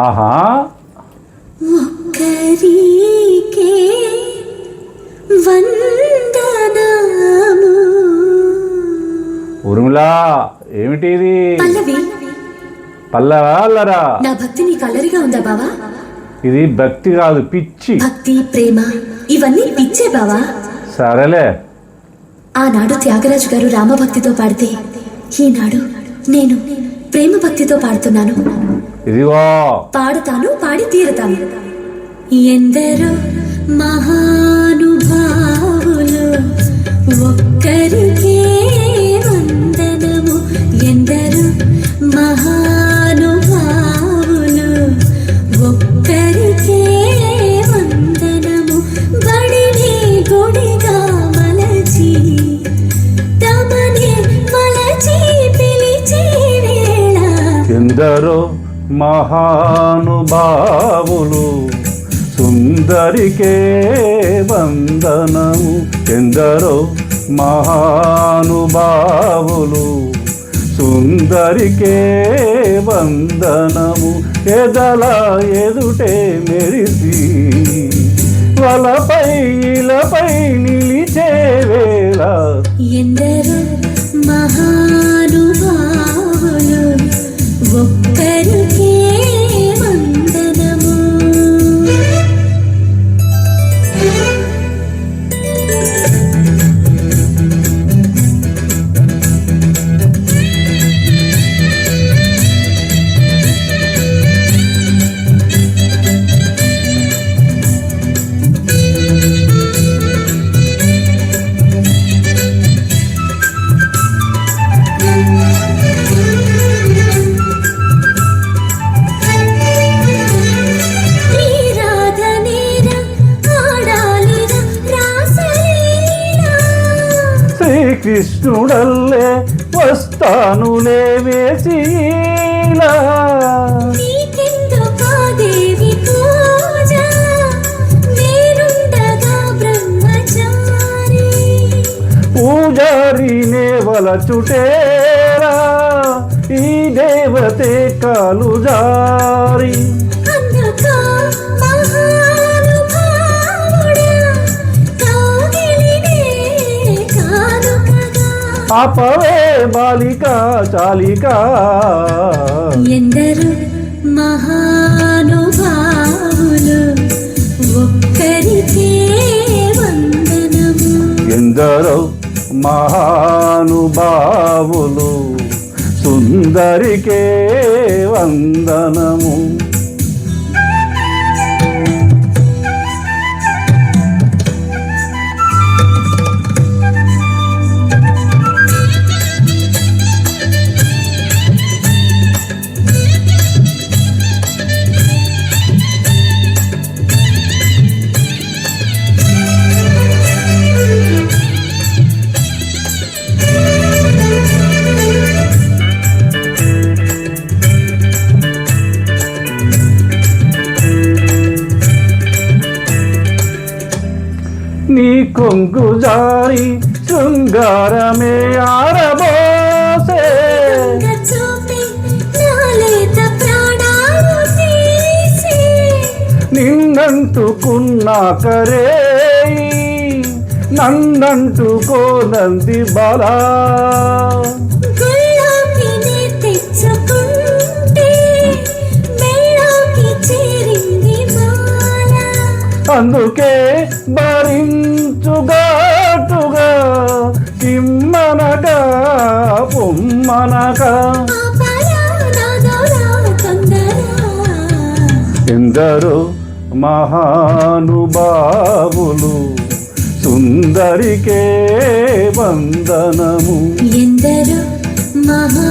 ఆహా. ఉరుములా ఏమిటి ఇది అల్లరా నా భక్తి నీకు అల్లరిగా ఉందా బావా? ఇది భక్తి కాదు పిచ్చి. భక్తి ప్రేమ ఇవన్నీ పిచ్చే బావా. సరేలే. ఆనాడు త్యాగరాజు గారు రామభక్తితో పాడితే ఈనాడు నేను ప్రేమ భక్తితో పాడుతున్నాను. ఇదిగో. పాడుతాను పాడి తీరుతాను. ఎందరో మహానుభావులు ఒక్కరికే వందనము. ఎందరో మహానుభావులు ఒక్కరికే వందనము. బడిని గుడిగా మలచి తమని మలచి పిలిచే వేళ ఎందరో మహానుభావులు సుందరికే వందనము ఎందరో మహానుభావులు సుందరికే వందనము ఎదల ఎదుటే మెరిసి వలపై ఇలపై నిలిచే వేళ పూజ? నేనుండగా బ్రహ్మచారి. పూజారినే వలచుటేరా ఈ దేవతే కాలు ఆపవే బాలిక చాలిక. ఎందరు మహానుభావులు ఒక్కరికే వందనము. ఎందరో మహానుభావులు సుందరికే వందనము. నీ కొంగు జారి శృంగారమే ఆరబోసే. చూపి నాలేత ప్రాణాలు తీసి నిన్నంటుకున్నాకరే నన్నంటుకోనంది బలా. అందుకే భరించుగాటుగా ఇమ్మనగా పొమ్మనగా. ఎందరో మహానుభావులు సుందరికే వందనము. ఎందరో మహా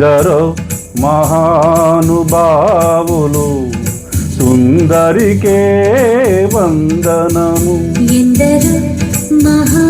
ఎందరో మహానుభావులు సుందరికే వందనము. ఎందరో మహా